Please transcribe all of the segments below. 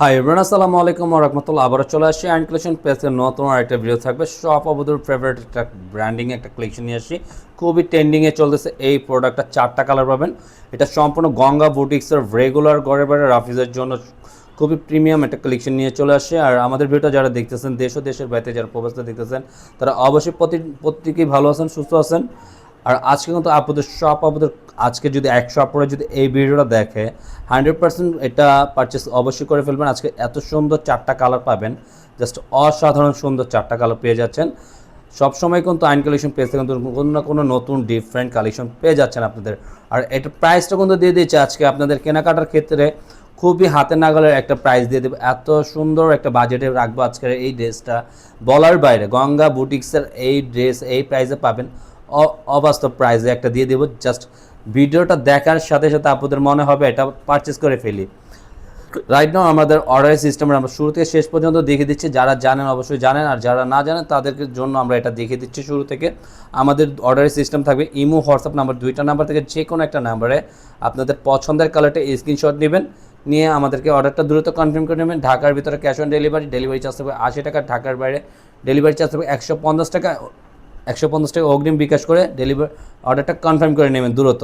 High Imran আসসালামু আলাইকুম রহমতুল্লাহ আবারও চলে আসছি অ্যান্ড কালেকশন পেজের নতুন আর একটা ভিডিও থাকবে। সব অবধুর ফেভারিট একটা ব্র্যান্ডিং একটা কালেকশন নিয়ে আসি খুবই ট্রেন্ডিংয়ে চলতেছে এই প্রোডাক্টটা চারটা কালার পাবেন। এটা সম্পূর্ণ গঙ্গা বুটিক্সের রেগুলার ঘরে বাড়ি রাফিজের জন্য খুবই প্রিমিয়াম একটা কালেকশন নিয়ে চলে আসছে। আর আমাদের ভিডিওটা যারা দেখতেছেন, দেশ ও দেশের বাইরে যারা প্রবাসে দেখতেছেন, তারা অবশ্যই প্রতি, প্রত্যেকেই ভালো আছেন, সুস্থ আছেন। আর আজকে কিন্তু আপনাদের সব আপনাদের আজকে যদি একশো আপনারা যদি এই ভিডিওটা দেখে হান্ড্রেড পার্সেন্ট এটা পারচেস অবশ্যই করে ফেলবেন। আজকে এত সুন্দর চারটা কালার পাবেন। জাস্ট অসাধারণ সুন্দর চারটা কালার পেয়ে যাচ্ছেন। সবসময় কিন্তু আইন কালেকশন পেয়েছে কিন্তু কোনো না কোনো নতুন ডিফারেন্ট কালেকশন পেয়ে যাচ্ছেন আপনাদের। আর এটা প্রাইসটা কিন্তু দিয়ে দিয়েছে আজকে আপনাদের কেনাকাটার ক্ষেত্রে। খুবই হাতে নাগালের একটা প্রাইস দিয়ে দেবে। এত সুন্দর একটা বাজেটে রাখব আজকের এই ড্রেসটা বলার বাইরে গঙ্গা বুটিক্সের এই ড্রেস এই প্রাইসে পাবেন। অবাস্তব প্রাইসে একটা দিয়ে দেবো। জাস্ট ভিডিওটা দেখার সাথে সাথে আপনাদের মনে হবে এটা পারচেস করে ফেলি। রাইট নাও আমাদের অর্ডারের সিস্টেম আমরা শুরু থেকে শেষ পর্যন্ত দেখিয়ে দিচ্ছি। যারা জানেন অবশ্যই জানেন, আর যারা না জানেন তাদের জন্য আমরা এটা দেখিয়ে দিচ্ছি শুরু থেকে। আমাদের অর্ডারের সিস্টেম থাকবে ইমো হোয়াটসঅ্যাপ নাম্বার দুইটা নাম্বার থেকে যে কোনো একটা নাম্বারে আপনাদের পছন্দের কালারটা স্ক্রিনশট নেবেন। নিয়ে আমাদেরকে অর্ডারটা দ্রুত কনফার্ম করে নেবেন। ঢাকার ভিতরে cash on delivery delivery charge থাকবে আশি টাকা। ঢাকার বাইরে ডেলিভারি চার্জ থাকবে একশো পঞ্চাশ টাকা। একশো পঞ্চাশ টাকা অগ্রিম বিকাশ করে ডেলিভারি অর্ডারটা কনফার্ম করে নেবেন দ্রুত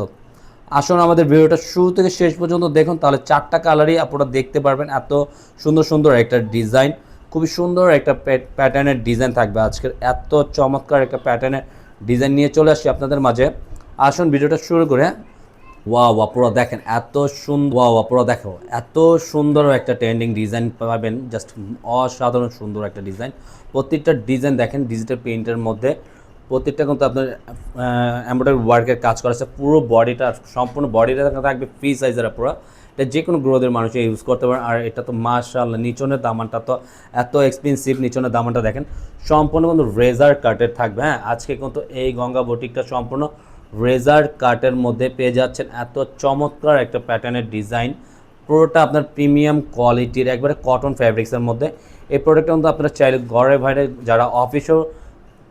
আসুন আমাদের ভিডিওটা শুরু থেকে শেষ পর্যন্ত দেখুন, তাহলে চারটা কালারই আপনারা দেখতে পারবেন। এত সুন্দর সুন্দর একটা ডিজাইন খুবই সুন্দর একটা প্যাটার্নের ডিজাইন থাকবে আজকের। এত চমৎকার একটা প্যাটার্নের ডিজাইন নিয়ে চলে আসছি আপনাদের মাঝে। আসুন ভিডিওটা শুরু করে। ওয়া ওয়া পুরো দেখেন, এত সুন্দর ওয়া ওয়া পুরো দেখো, এত সুন্দর একটা ট্রেন্ডিং ডিজাইন পাবেন। জাস্ট অসাধারণ সুন্দর একটা ডিজাইন প্রত্যেকটা ডিজাইন দেখেন ডিজিটাল প্রিন্টের মধ্যে। প্রত্যেকটা কিন্তু আপনার এমব্রয়ডারি ওয়ার্কের কাজ করা আছে। পুরো বডিটা, সম্পূর্ণ বডিটা থাকবে ফ্রি সাইজের পুরো। এটা যে কোনো গ্রোদের মানুষ ইউজ করতে পারেন আর এটা তো মাশাআল্লাহ, নিচনের দামানটা তো এত এক্সপেন্সিভ নিচনের দামানটা দেখেন। সম্পূর্ণ কিন্তু রেজার কাটের থাকবে হ্যাঁ? আজকে কিন্তু এই গঙ্গা বটিকটা সম্পূর্ণ রেজার কাটের মধ্যে পেয়ে যাচ্ছেন। এত চমৎকার একটা প্যাটার্নের ডিজাইন পুরোটা আপনার প্রিমিয়াম কোয়ালিটির একবারে কটন ফ্যাব্রিক্সের মধ্যে। এই প্রোডাক্টটা কিন্তু আপনারা চাইলে ঘরে বাইরে যারা অফিসেও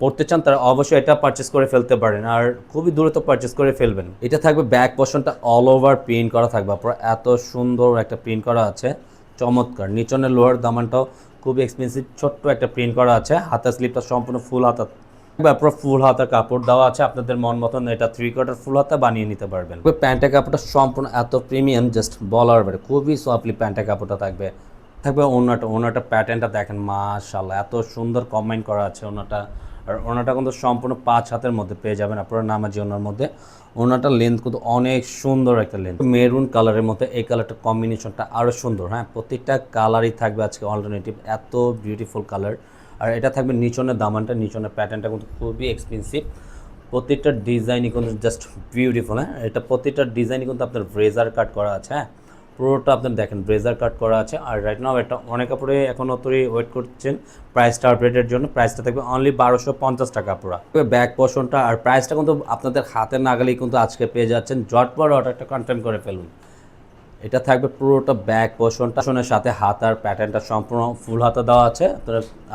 পড়তে চান, তারা অবশ্যই এটা পারচেস করে ফেলতে পারেন। আর খুবই দ্রুত পারচেস করে ফেলবেন। এটা থাকবে ব্যাক পোর্শনটা অল ওভার প্রিন্ট করা থাকবে। আপনার এত সুন্দর একটা প্রিন্ট করা আছে, চমৎকার। নিচনের লোহার দামানটাও খুবই এক্সপেন্সিভ ছোট্ট একটা প্রিন্ট করা আছে। হাতের স্লিপটা সম্পূর্ণ ফুল হাতা। আপনার ফুল হাতার কাপড় দেওয়া আছে। আপনাদের মন মতন এটা থ্রি কোয়ার্টার ফুল হাতা বানিয়ে নিতে পারবেন। প্যান্টের কাপড়টা সম্পূর্ণ এত প্রিমিয়াম জাস্ট বলার বাইরে খুবই সফটলি প্যান্টের কাপড়টা থাকবে। থাকবে ওনাটা ওনাটা প্যাটার্নটা দেখেন মাশাল্লাহ এত সুন্দর কমেন্ট করা আছে ওনাটা আর ওনাটা কিন্তু সম্পূর্ণ পাঁচ হাতের মধ্যে পেয়ে যাবেন। আপনারা নামাজি ওনার মধ্যে। ওনাটা লেন্থ কিন্তু অনেক সুন্দর একটা লেন্থ মেরুন কালারের মধ্যে এই কালারটা কম্বিনেশনটা আরও সুন্দর হ্যাঁ? প্রত্যেকটা কালারই থাকবে আজকে অল্টারনেটিভ এত বিউটিফুল কালার আর এটা থাকবে নিচনের দামানটা, নিচনের প্যাটার্নটা কিন্তু খুবই এক্সপেন্সিভ প্রত্যেকটা ডিজাইনই কিন্তু জাস্ট বিউটিফুল হ্যাঁ? এটা প্রত্যেকটা ডিজাইনই কিন্তু আপনার ব্রেজার কাট করা আছে হ্যাঁ? পুরোটা আপনার দেখেন ব্রেজার কাট করা আছে। আর রাইট নাও এটা অনেক কাপড়ে এখনও তৈরি ওয়েট করছেন প্রাইসটা আপডেটের জন্য। প্রাইসটা থাকবে অনলি বারোশো পঞ্চাশ টাকা পুরো। ব্যাক পোর্শনটা আর প্রাইসটা কিন্তু আপনাদের হাতে নাগালেই কিন্তু আজকে পেয়ে যাচ্ছেন। জট জটপট অর্ডারটা কনফার্ম করে ফেলুন। এটা থাকবে পুরোটা ব্যাক পোর্শনটা পোর্শনের সাথে হাতার প্যাটার্নটা সম্পূর্ণ ফুল হাতা দেওয়া আছে।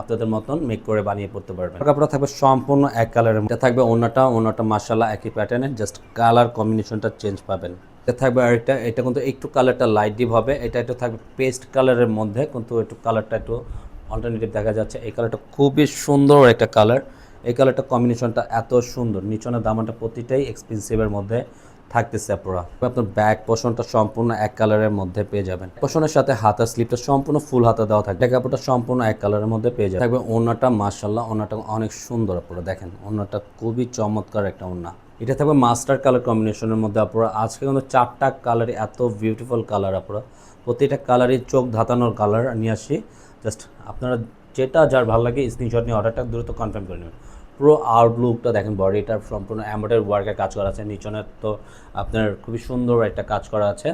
আপনাদের মতন মেক করে বানিয়ে পড়তে পারবেন। কাপড়টা থাকবে সম্পূর্ণ এক কালারের এটা থাকবে অন্যটা অন্যটা মার্শাল্লাহ একই প্যাটার্নের জাস্ট কালার কম্বিনেশনটা চেঞ্জ পাবেন। এটা থাকবে আর এটা এটা কিন্তু একটু কালারটা লাইট ডিপ হবে। এটা একটু থাকবে পেস্ট কালারের মধ্যে, কিন্তু একটু কালারটা একটু অল্টারনেটিভ দেখা যাচ্ছে। এই কালারটা খুবই সুন্দর একটা কালার এই কালারটা কম্বিনেশনটা এত সুন্দর। নিচনের দামানটা প্রতিটাই এক্সপেন্সিভের মধ্যে থাকতেছে পুরো। আপনার ব্যাক পোষণটা সম্পূর্ণ এক কালারের মধ্যে পেয়ে যাবেন। পোষণের সাথে হাতার স্লিপটা সম্পূর্ণ ফুল হাতা দেওয়া থাকবে। কাপড়টা সম্পূর্ণ এক কালারের মধ্যে পেয়ে যাবে থাকবে ওনাটা মার্শাল্লাহ ওনাটা অনেক সুন্দর পুরো, দেখেন। ওনাটা খুবই চমৎকার একটা ওনা এটা থাকবে মাস্টার কালার কম্বিনেশনের মধ্যে আপনারা আজকে কিন্তু চারটা কালারই এত বিউটিফুল কালার আপনারা প্রতিটা কালারই চোখ ধাতানোর কালার নিয়ে আসি। জাস্ট আপনারা যেটা যার ভালো লাগে স্ক্রিনশট নিয়ে অর্ডারটা দ্রুত কনফার্ম করে নেবেন। পুরো আউটলুকটা দেখেন বডিটা সম্পূর্ণ অ্যাম্বয়ডারি ওয়ার্কে কাজ করা আছে। নিচনের তো আপনার খুবই সুন্দর একটা কাজ করা আছে।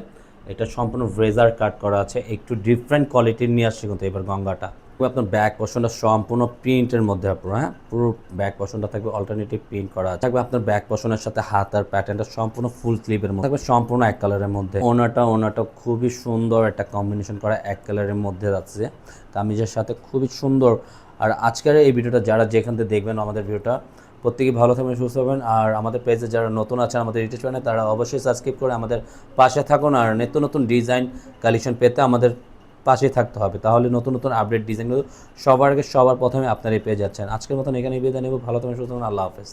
এটা সম্পূর্ণ ব্রেজার কাট করা আছে। একটু ডিফারেন্ট কোয়ালিটির নিয়ে আসছে কিন্তু এবার গঙ্গাটা। তবে আপনার ব্যাক পোর্শনটা সম্পূর্ণ প্রিন্টের মধ্যে আপনার হ্যাঁ? পুরো ব্যাক পোর্শনটা থাকবে অল্টারনেটিভ প্রিন্ট করা থাকবে আপনার ব্যাক পোর্শনের সাথে হাত আর প্যাটার্নটা সম্পূর্ণ ফুল স্লিভের মধ্যে। থাকবে সম্পূর্ণ এক কালারের মধ্যে। ওনাটা ওনাটা খুবই সুন্দর একটা কম্বিনেশন করা এক কালারের মধ্যে যাচ্ছে। কামিজের সাথে খুবই সুন্দর। আর আজকের এই ভিডিওটা যারা যেখান থেকে দেখবেন আমাদের ভিডিওটা প্রত্যেকেই ভালো থাকবেন, সুস্থ হবেন আর আমাদের পেজে যারা নতুন আছেন, আমাদের ইউটিউব চ্যানেলে তারা অবশ্যই সাবস্ক্রাইব করে আমাদের পাশে থাকুন। আর নিত্য নতুন ডিজাইন কালেকশন পেতে আমাদের পাশেই থাকতে হবে। তাহলে নতুন নতুন আপডেট ডিজাইনগুলো সবার আগে সবার প্রথমে আপনারাই পেয়ে যাচ্ছেন। আজকের মতন এখানে বিদায় নেব। ভালো থাকবেন, সুস্থ আল্লাহ হাফেজ।